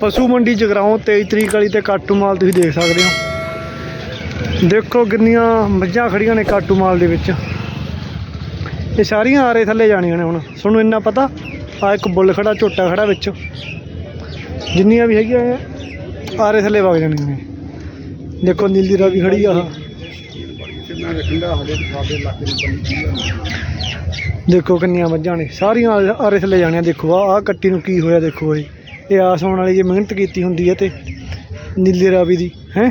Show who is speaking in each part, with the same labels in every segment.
Speaker 1: ਪਸ਼ੂ ਮੰਡੀ ਜਗਰਾਉਂ 23 ਤਰੀਕ ਵਾਲੀ ਤੇ ਕਾਟੂ ਮਾਲ ਤੁਸੀਂ ਦੇਖ ਸਕਦੇ ਹੋ। ਦੇਖੋ ਕਿੰਨੀਆਂ ਮੱਝਾਂ ਖੜੀਆਂ ਨੇ ਕਾਟੂ ਮਾਲ ਦੇ ਵਿੱਚ। ਇਹ ਸਾਰੀਆਂ ਆਰੇ ਥੱਲੇ ਜਾਣੀਆਂ ਨੇ ਹੁਣ। ਤੁਹਾਨੂੰ ਇੰਨਾ ਪਤਾ? ਆ ਇੱਕ ਬੁੱਲ ਖੜਾ, ਝੋਟਾ ਖੜਾ ਵਿੱਚ। ਜਿੰਨੀਆਂ ਵੀ ਹੈਗੀਆਂ ਆਰੇ ਥੱਲੇ ਵਗ ਜਾਣੀਆਂ ਨੇ। ਦੇਖੋ ਨੀਲੀ ਰਾਵੀ ਖੜੀ ਆ। ਆਹ ਦੇਖੋ ਕਿੰਨੀਆਂ ਮੱਝਾਂ ਨੇ। ਸਾਰੀਆਂ ਆਰੇ ਥੱਲੇ ਜਾਣੀਆਂ। ਦੇਖੋ ਆ ਆ ਕੱਟੀ ਨੂੰ ਕੀ ਹੋਇਆ, ਦੇਖੋ ਇਹ। ਇਹ ਆਸ ਹੋਣ ਵਾਲੀ ਜੇ ਮਿਹਨਤ ਕੀਤੀ ਹੁੰਦੀ ਹੈ ਤੇ ਨੀਲੇ ਰਾਵੀ ਦੀ, ਹੈ?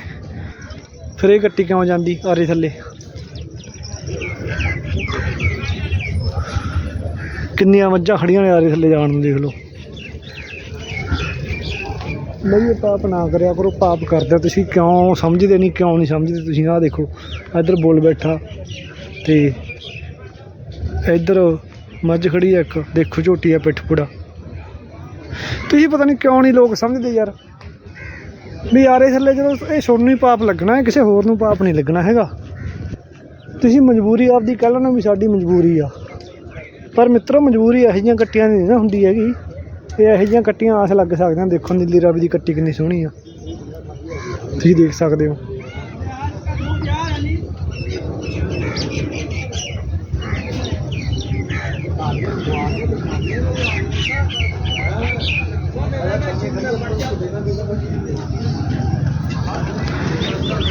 Speaker 1: ਫਿਰ ਇਹ ਕੱਟੀ ਕਿਉਂ ਜਾਂਦੀ ਆਰੇ ਥੱਲੇ? ਕਿੰਨੀਆਂ ਮੱਝਾਂ ਖੜੀਆਂ ਨੇ ਆਰੇ ਥੱਲੇ ਜਾਣ ਨੂੰ, ਦੇਖ ਲਓ। ਨਹੀਂ, ਇਹ ਪਾਪ ਨਾ ਕਰਿਆ ਕਰੋ, ਪਾਪ ਕਰਦੇ ਤੁਸੀਂ, ਕਿਉਂ ਸਮਝਦੇ ਨਹੀਂ, ਕਿਉਂ ਨਹੀਂ ਸਮਝਦੇ ਤੁਸੀਂ? ਆਹ ਦੇਖੋ, ਇੱਧਰ ਬੋਲ ਬੈਠਾ ਤੇ ਇੱਧਰ ਮੱਝ ਖੜੀ ਆ ਇੱਕ, ਦੇਖੋ ਝੋਟੀ ਆ ਪਿੱਠ ਪੁੜਾ। ਤੁਸੀਂ ਪਤਾ ਨਹੀਂ ਕਿਉਂ ਨਹੀਂ ਲੋਕ ਸਮਝਦੇ ਯਾਰ। ਵੀ ਯਾਰ ਇਹ ਥੱਲੇ ਜਦੋਂ ਇਹ ਸੁਣਨ ਨੂੰ ਹੀ ਪਾਪ ਲੱਗਣਾ ਹੈ, ਕਿਸੇ ਹੋਰ ਨੂੰ ਪਾਪ ਨਹੀਂ ਲੱਗਣਾ ਹੈਗਾ। ਤੁਸੀਂ ਮਜਬੂਰੀ ਆਪਦੀ ਕਹਿ ਲੈਣਾ ਵੀ ਸਾਡੀ ਮਜਬੂਰੀ ਆ। ਪਰ ਮਿੱਤਰੋ, ਮਜਬੂਰੀ ਇਹੋ ਜਿਹੀਆਂ ਕੱਟੀਆਂ ਦੀ ਨਹੀਂ ਨਾ ਹੁੰਦੀ ਹੈਗੀ। ਇਹ ਇਹੋ ਜਿਹੀਆਂ ਕੱਟੀਆਂ ਆਸ ਲੱਗ ਸਕਦੀਆਂ, ਦੇਖੋ ਨੀਲੀ ਰਾਵੀ ਦੀ ਕੱਟੀ ਕਿੰਨੀ ਸੋਹਣੀ ਆ। ਤੁਸੀਂ ਦੇਖ ਸਕਦੇ ਹੋ।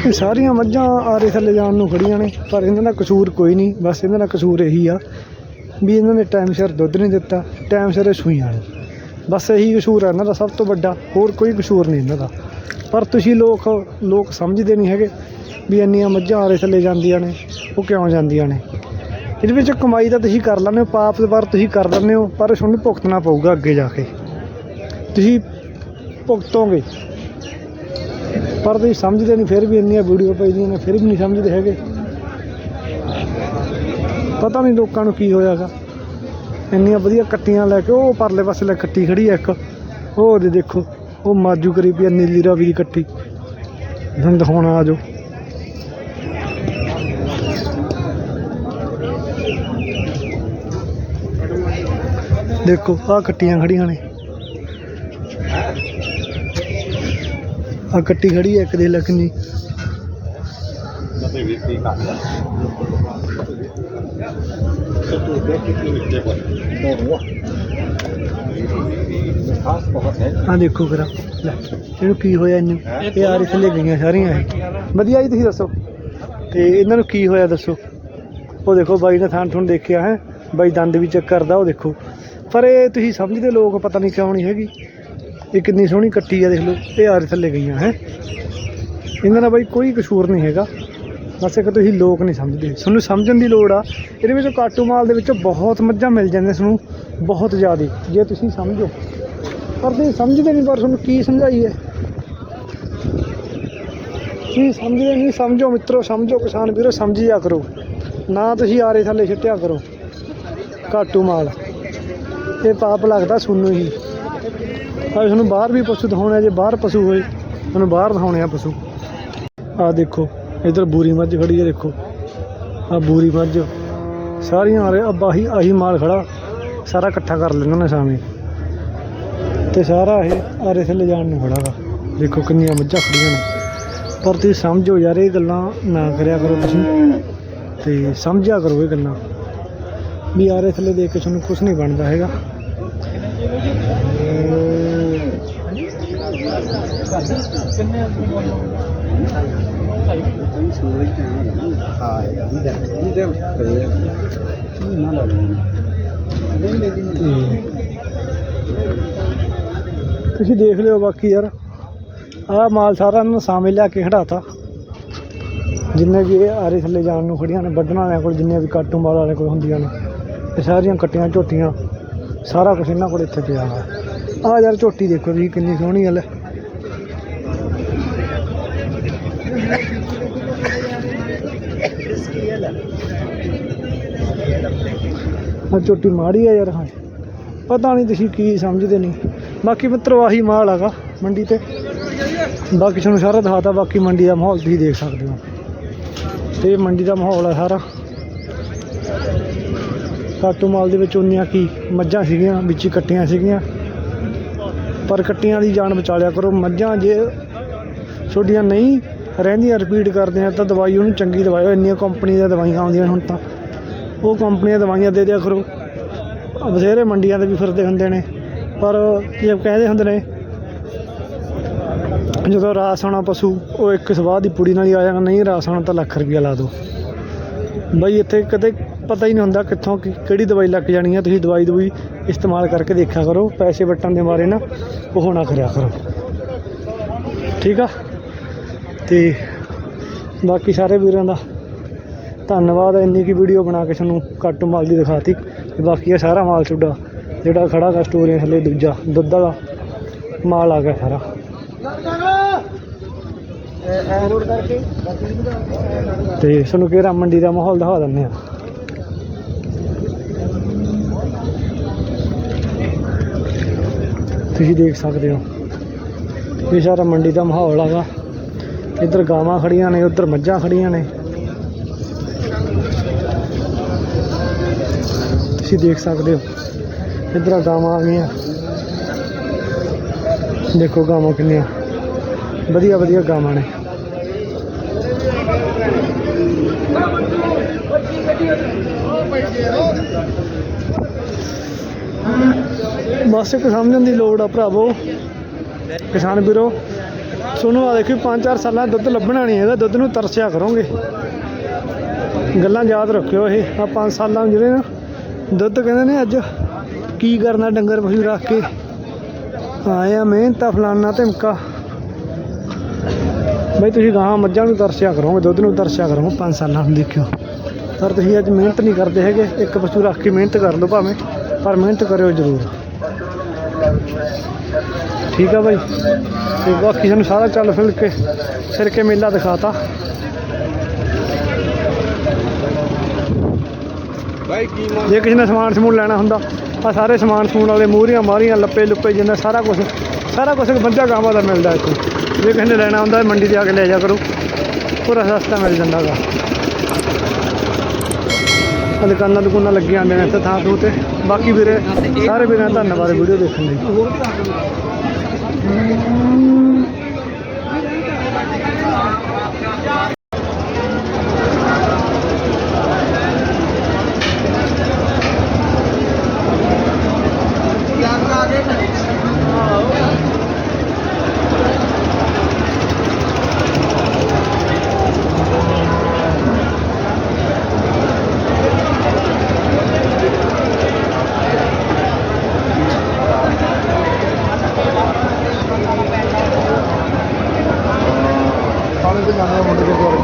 Speaker 1: ਇਹ ਸਾਰੀਆਂ ਮੱਝਾਂ ਆਰੇ ਥੱਲੇ ਜਾਣ ਨੂੰ ਖੜੀਆਂ ਨੇ, ਪਰ ਇਹਨਾਂ ਦਾ ਕਸੂਰ ਕੋਈ ਨਹੀਂ, ਬਸ ਇਹਨਾਂ ਦਾ ਕਸੂਰ ਇਹੀ ਆ ਵੀ ਇਹਨਾਂ ਨੇ ਟਾਈਮ ਸਿਰ ਦੁੱਧ ਨਹੀਂ ਦਿੱਤਾ ਟਾਈਮ ਸਿਰ ਇਹ ਸੂਈਆਂ ਨਹੀਂ ਬਸ ਇਹੀ ਕਸੂਰ ਆ ਇਹਨਾਂ ਦਾ ਸਭ ਤੋਂ ਵੱਡਾ, ਹੋਰ ਕੋਈ ਕਸੂਰ ਨਹੀਂ ਇਹਨਾਂ ਦਾ। ਪਰ ਤੁਸੀਂ ਲੋਕ ਲੋਕ ਸਮਝਦੇ ਨਹੀਂ ਹੈਗੇ ਵੀ ਇੰਨੀਆਂ ਮੱਝਾਂ ਆਰੇ ਥੱਲੇ ਜਾਂਦੀਆਂ ਨੇ, ਉਹ ਕਿਉਂ ਜਾਂਦੀਆਂ ਨੇ? ਇਹਦੇ ਵਿੱਚ ਕਮਾਈ ਤਾਂ ਤੁਸੀਂ ਕਰ ਲੈਂਦੇ ਹੋ, ਪਾਪ ਦੇ ਪਰ ਤੁਸੀਂ ਕਰ ਲੈਂਦੇ ਹੋ, ਪਰ ਤੁਹਾਨੂੰ ਭੁਗਤਣਾ ਪਊਗਾ ਅੱਗੇ ਜਾ ਕੇ। ਤੁਸੀਂ ਭੁਗਤੋਗੇ। ਪਰ ਤੁਸੀਂ ਸਮਝਦੇ ਨਹੀਂ, ਫਿਰ ਵੀ ਇੰਨੀਆਂ ਵੀਡੀਓ ਪਈਆਂ ਨੇ, ਫਿਰ ਵੀ ਨਹੀਂ ਸਮਝਦੇ ਹੈਗੇ। ਪਤਾ ਨਹੀਂ ਲੋਕਾਂ ਨੂੰ ਕੀ ਹੋਇਆਗਾ ਇੰਨੀਆਂ ਵਧੀਆ ਕੱਟੀਆਂ ਲੈ ਕੇ, ਉਹ ਪਰਲੇ ਪਾਸੇ ਲੈ ਕੱਟੀ ਖੜੀ ਆ ਇੱਕ। ਉਹ ਉਹਦੇ ਦੇਖੋ, ਉਹ ਮਾਜੂ ਕਰੀ ਪਈ ਆ, ਨੀਲੀ ਰਾਵੀ ਦੀ ਕੱਟੀ। ਤੁਹਾਨੂੰ ਦਿਖਾਉਣਾ ਆ ਜਾਓ। ਦੇਖੋ, ਆਹ ਕੱਟੀਆਂ ਖੜੀਆਂ ਨੇ। ਆ ਕੱਟੀ ਖੜੀ ਹੈ ਇੱਕ ਦੇ ਲਖਨੀ। ਆ? ਦੇਖੋ ਕਰਾ ਲੈ ਇਹਨੂੰ ਕੀ ਹੋਇਆ ਇਹਨੂੰ? ਇਹ ਆਰੇ ਥੱਲੇ ਗਈਆਂ ਸਾਰੀਆਂ ਇਹ। ਵਧੀਆ ਜੀ ਤੁਸੀਂ ਦੱਸੋ। ਤੇ ਇਹਨਾਂ ਨੂੰ ਕੀ ਹੋਇਆ ਦੱਸੋ? ਉਹ ਦੇਖੋ ਬਾਈ ਨੇ ਥਾਂ ਠੁਣ ਦੇਖਿਆ ਹੈ? ਬਾਈ ਦੰਦ ਵੀ ਚੈੱਕ ਕਰਦਾ ਉਹ ਦੇਖੋ। ਪਰ ਇਹ ਤੁਸੀਂ ਸਮਝਦੇ ਲੋਕ ਪਤਾ ਨਹੀਂ ਕਿਉਂ ਨਹੀਂ ਹੈਗੀ। ਇਹ ਕਿੰਨੀ ਸੋਹਣੀ ਕੱਟੀ ਆ, ਦੇਖ ਲਓ, ਇਹ ਆਰੇ ਥੱਲੇ ਗਈਆਂ, ਹੈ। ਇਹਨਾਂ ਦਾ ਬਾਈ ਕੋਈ ਕਸੂਰ ਨਹੀਂ ਹੈਗਾ। ਬਸ ਇੱਕ ਤੁਸੀਂ ਲੋਕ ਨਹੀਂ ਸਮਝਦੇ। ਤੁਹਾਨੂੰ ਸਮਝਣ ਦੀ ਲੋੜ ਆ। ਇਹਦੇ ਵਿੱਚ ਕਾਟੂ ਮਾਲ ਦੇ ਵਿੱਚ ਬਹੁਤ ਮੱਝਾਂ ਮਿਲ ਜਾਂਦੀਆਂ ਤੁਹਾਨੂੰ, ਬਹੁਤ ਜ਼ਿਆਦਾ, ਜੇ ਤੁਸੀਂ ਸਮਝੋ। ਪਰ ਤੁਸੀਂ ਸਮਝਦੇ ਨਹੀਂ, ਪਰ ਤੁਹਾਨੂੰ ਕੀ ਸਮਝਾਈਏ ਤੁਸੀਂ ਸਮਝਦੇ ਨਹੀਂ, ਸਮਝੋ ਮਿੱਤਰੋ, ਸਮਝੋ, ਕਿਸਾਨ ਵੀਰੋ, ਸਮਝਿਆ ਕਰੋ। ਨਾ ਤੁਸੀਂ ਆਰੇ ਥੱਲੇ ਛਿੱਟਿਆ ਕਰੋ। ਕਾਟੂ ਮਾਲ। ਇਹ ਪਾਪ ਲੱਗਦਾ ਸੁਣਨੂੰ ਹੀ। ਆ ਤੁਹਾਨੂੰ ਬਾਹਰ ਵੀ ਪਸ਼ੂ ਦਿਖਾਉਣੇ ਆ, ਜੇ ਬਾਹਰ ਪਸ਼ੂ ਹੋਏ ਤੁਹਾਨੂੰ ਬਾਹਰ ਦਿਖਾਉਣੇ ਆ ਪਸ਼ੂ। ਆ ਦੇਖੋ ਇਧਰ ਬੂਰੀ ਮੱਝ ਖੜੀ ਹੈ ਦੇਖੋ। ਆ ਬੂਰੀ ਮੱਝ ਸਾਰੀਆਂ ਆ ਰਹੇ ਅੱਬਾ ਆਹੀ ਆਹੀ ਮਾਲ ਖੜਾ ਸਾਰਾ ਇਕੱਠਾ ਕਰ ਲੈਂਦੇ ਨੇ ਸਾਵੇਂ। ਤੇ ਸਾਰਾ ਇਹ ਆਰੇ ਥੱਲੇ ਜਾਣ ਨੂੰ ਖੜਾ ਵਾ। ਦੇਖੋ ਕਿੰਨੀਆਂ ਮੱਝਾਂ ਖੜੀਆਂ ਨੇ। ਪਰ ਤੁਸੀਂ ਸਮਝੋ ਯਾਰ ਇਹ ਗੱਲਾਂ ਨਾ ਕਰਿਆ ਕਰੋ ਤੁਸੀਂ। ਤੇ ਸਮਝਿਆ ਕਰੋ ਇਹ ਗੱਲਾਂ। ਵੀ ਆਰੇ ਥੱਲੇ ਦੇਖ ਕੇ ਤੁਹਾਨੂੰ ਕੁਝ ਨਹੀਂ ਬਣਦਾ ਹੈਗਾ
Speaker 2: ਹਾਂ ਇਹਦੇ ਨਾ ਲਾ
Speaker 1: ਤੇ ਤੁਸੀਂ ਦੇਖ ਲਿਓ ਬਾਕੀ ਯਾਰ, ਆਹ ਮਾਲ ਸਾਰਾ ਇਹਨਾਂ ਨੂੰ ਲਿਆ ਕੇ ਖੜਾਤਾ ਜਿੰਨੇ ਵੀ ਇਹ ਆਰੇ ਥੱਲੇ ਜਾਣ ਨੂੰ ਖੜੀਆਂ ਨੇ, ਵੱਢਣ ਵਾਲਿਆਂ ਕੋਲ ਜਿੰਨੇ ਵੀ ਕਾਟੂ ਮਾਲ ਵਾਲੇ ਕੋਲ ਹੁੰਦੀਆਂ ਨੇ, ਇਹ ਸਾਰੀਆਂ ਕੱਟੀਆਂ ਝੋਟੀਆਂ, ਸਾਰਾ ਕੁਝ ਇਹਨਾਂ ਕੋਲ ਇੱਥੇ ਪਿਆ ਵਾ। ਆਹ ਯਾਰ ਝੋਟੀ ਦੇਖੋ ਤੁਸੀਂ ਕਿੰਨੀ ਸੋਹਣੀ ਗੱਲ ਹੈ ਆ ਚੋਟੀ ਮਾੜੀ ਆ ਯਾਰ, ਹਾਂ। ਪਤਾ ਨਹੀਂ ਤੁਸੀਂ ਕੀ ਸਮਝਦੇ ਨਹੀਂ ਬਾਕੀ ਮਿੱਤਰੋ ਆਹੀ ਮਾਲ ਹੈਗਾ ਮੰਡੀ ਤੇ। ਬਾਕੀ ਤੁਹਾਨੂੰ ਸਾਰਾ ਦਿਖਾਤਾ, ਬਾਕੀ ਮੰਡੀ ਦਾ ਮਾਹੌਲ ਤੁਸੀਂ ਦੇਖ ਸਕਦੇ ਹੋ। ਤੇ ਮੰਡੀ ਦਾ ਮਾਹੌਲ ਹੈ ਸਾਰਾ। ਕਾਟੂ ਮਾਲ ਦੇ ਵਿੱਚ ਉਨੀਆਂ ਕੀ ਮੱਝਾਂ ਸੀਗੀਆਂ, ਵਿੱਚ ਹੀ ਕੱਟੀਆਂ ਸੀਗੀਆਂ। ਪਰ ਕੱਟੀਆਂ ਦੀ ਜਾਨ ਬਚਾ ਲਿਆ ਕਰੋ। ਮੱਝਾਂ ਜੇ ਛੋਡੀਆਂ ਨਹੀਂ ਰਹਿੰਦੀਆਂ ਰਿਪੀਟ ਕਰਦੇ ਆ, ਤਾਂ ਦਵਾਈ ਉਹਨੂੰ ਚੰਗੀ ਦਵਾਈ ਇੰਨੀਆਂ ਕੰਪਨੀ ਦੀਆਂ ਦਵਾਈਆਂ ਆਉਂਦੀਆਂ ਹੁਣ ਤਾਂ। ਉਹ ਕੰਪਨੀਆਂ ਦਵਾਈਆਂ ਦੇ ਦਿਆ ਕਰੋ। ਬਥੇਰੇ ਮੰਡੀਆਂ ਤੇ ਵੀ ਫਿਰਦੇ ਹੁੰਦੇ ਨੇ। ਪਰ ਜੇ ਕਹਿੰਦੇ ਹੁੰਦੇ ਨੇ, ਜਦੋਂ ਰਾਸ ਆਉਣਾ ਪਸ਼ੂ, ਉਹ ਇੱਕ ਸਵਾਹ ਦੀ ਪੁੜੀ ਨਾਲ ਹੀ ਆ ਜਾਣਾ ਨਹੀਂ ਰਾਸ ਆਉਣਾ ਤਾਂ ਲੱਖ ਰੁਪਇਆ ਲਾ ਦਿਓ। ਬਈ ਇੱਥੇ ਕਦੇ ਪਤਾ ਹੀ ਨਹੀਂ ਹੁੰਦਾ ਕਿੱਥੋਂ ਕਿ- ਕਿਹੜੀ ਦਵਾਈ ਲੱਗ ਜਾਣੀ ਹੈ ਤੁਸੀਂ ਦਵਾਈ ਦਵਾਈ ਇਸਤੇਮਾਲ ਕਰਕੇ ਦੇਖਿਆ ਕਰੋ। ਪੈਸੇ ਵੱਟਣ ਦੇ ਮਾਰੇ ਨਾ, ਉਹ ਨਾ ਕਰਿਆ ਕਰੋ। ਠੀਕ ਆ? ਤੇ ਬਾਕੀ ਸਾਰੇ ਵੀਰਾਂ ਦਾ ਧੰਨਵਾਦ ਇੰਨੀ ਕੀ ਵੀਡੀਓ ਬਣਾ ਕੇ ਤੁਹਾਨੂੰ ਕਾਟੂ ਮਾਲ ਦੀ ਦਿਖਾਤੀ। ਤੇ ਬਾਕੀ ਇਹ ਸਾਰਾ ਮਾਲ ਤੁਹਾਡਾ, ਜਿਹੜਾ ਖੜਾ ਗਾ ਸਟੋਰੀਆਂ ਥੱਲੇ ਦੂਜਾ, ਦੁੱਧ ਵਾਲਾ ਮਾਲ ਆ ਗਿਆ ਸਾਰਾ। ਤੇ ਤੁਹਾਨੂੰ ਕਿਹੜਾ ਮੰਡੀ ਦਾ ਮਾਹੌਲ ਦਿਖਾ ਦਿੰਦੇ ਆ? ਤੁਸੀਂ ਦੇਖ ਸਕਦੇ ਹੋ। ਇਹ ਸਾਰਾ ਮੰਡੀ ਦਾ ਮਾਹੌਲ ਹੈਗਾ ਇੱਧਰ ਗਾਵਾਂ ਖੜੀਆਂ ਨੇ, ਉੱਧਰ ਮੱਝਾਂ ਖੜੀਆਂ ਨੇ। ਤੁਸੀਂ ਦੇਖ ਸਕਦੇ ਹੋ। ਇੱਧਰ ਗਾਵਾਂ ਆ ਗਈਆਂ। ਦੇਖੋ ਗਾਵਾਂ ਕਿੰਨੀਆਂ। ਵਧੀਆ ਵਧੀਆ ਗਾਵਾਂ ਨੇ। ਬਸ ਇੱਕ ਸਮਝਣ ਦੀ ਲੋੜ ਆ ਭਰਾਵੋ। ਕਿਸਾਨ ਵੀਰੋ, ਤੁਹਾਨੂੰ ਆ ਦੇਖੋ 5-4 ਸਾਲਾਂ ਦੁੱਧ ਲੱਭਣਾ ਨਹੀਂ ਹੈਗਾ। ਦੁੱਧ ਨੂੰ ਤਰਸਿਆ ਕਰੋਗੇ। ਗੱਲਾਂ ਯਾਦ ਰੱਖਿਓ ਇਹ। ਆ 5 ਸਾਲਾਂ ਨੂੰ ਜਿਹੜੇ ਨਾ ਦੁੱਧ ਕਹਿੰਦੇ ਨੇ ਅੱਜ ਕੀ ਕਰਨਾ ਡੰਗਰ ਪਸ਼ੂ ਰੱਖ ਕੇ। ਆਏ ਆ ਫਲਾਨਾ ਧਮਕਾ। ਬਈ ਤੁਸੀਂ ਗਾਂ ਮੱਝਾਂ ਨੂੰ ਤਰਸਿਆ ਕਰੋਗੇ, ਦੁੱਧ ਨੂੰ ਤਰਸਿਆ ਕਰੋਗੇ 5 ਸਾਲਾਂ ਨੂੰ ਦੇਖਿਓ। ਪਰ ਤੁਸੀਂ ਅੱਜ ਮਿਹਨਤ ਨਹੀਂ ਕਰਦੇ ਹੈਗੇ, ਇੱਕ ਪਸ਼ੂ ਰੱਖ ਕੇ ਮਿਹਨਤ ਕਰ ਲਓ ਭਾਵੇਂ, ਪਰ ਮਿਹਨਤ ਕਰਿਓ ਜ਼ਰੂਰ। ਠੀਕ ਆ ਬਾਈ। ਤੇ ਬਾਕੀ ਸਾਨੂੰ ਸਾਰਾ ਚੱਲ ਫਿਰ ਕੇ ਫਿਰ ਕੇ ਮੇਲਾ ਦਿਖਾਤਾ
Speaker 2: ਬਾਈ ਕੀ ਮੰਗ
Speaker 1: ਜੇ ਕਿਸੇ ਨੇ ਸਮਾਨ ਸਮੂਨ ਲੈਣਾ ਹੁੰਦਾ ਆ ਸਾਰੇ ਸਮਾਨ ਸਮੂਨ ਵਾਲੇ ਮੂਹਰੀਆਂ, ਮਾਰੀਆਂ, ਲੱਪੇ ਲੁੱਪੇ ਜਿੰਨਾ ਸਾਰਾ ਕੁਝ ਸਾਰਾ ਕੁਝ ਬੰਜਾ ਗਾਵਾਂ ਦਾ ਮਿਲਦਾ ਇੱਥੇ। ਜੇ ਕਿਸੇ ਨੇ ਲੈਣਾ ਹੁੰਦਾ, ਮੰਡੀ ਤੇ ਆ ਕੇ ਲੈ ਜਾ ਕਰੋ। ਪੂਰਾ ਸਸਤਾ ਮਿਲ ਜਾਂਦਾ ਗਾ। ਦੁਕਾਨਾਂ ਦੁਕਾਨਾਂ ਲੱਗੀਆਂ ਹੁੰਦੀਆਂ ਇੱਥੇ ਥਾਂ ਥੂ ਤੇ। ਬਾਕੀ ਵੀਰੇ, ਸਾਰੇ ਵੀਰਾਂ ਦਾ ਧੰਨਵਾਦ ਵੀਡੀਓ ਦੇਖਣ ਲਈ।
Speaker 2: ਖਾਣੇ ਤੇ ਜਾਣਾ ਮੁੰਡੇ ਦੇ ਕੋਲ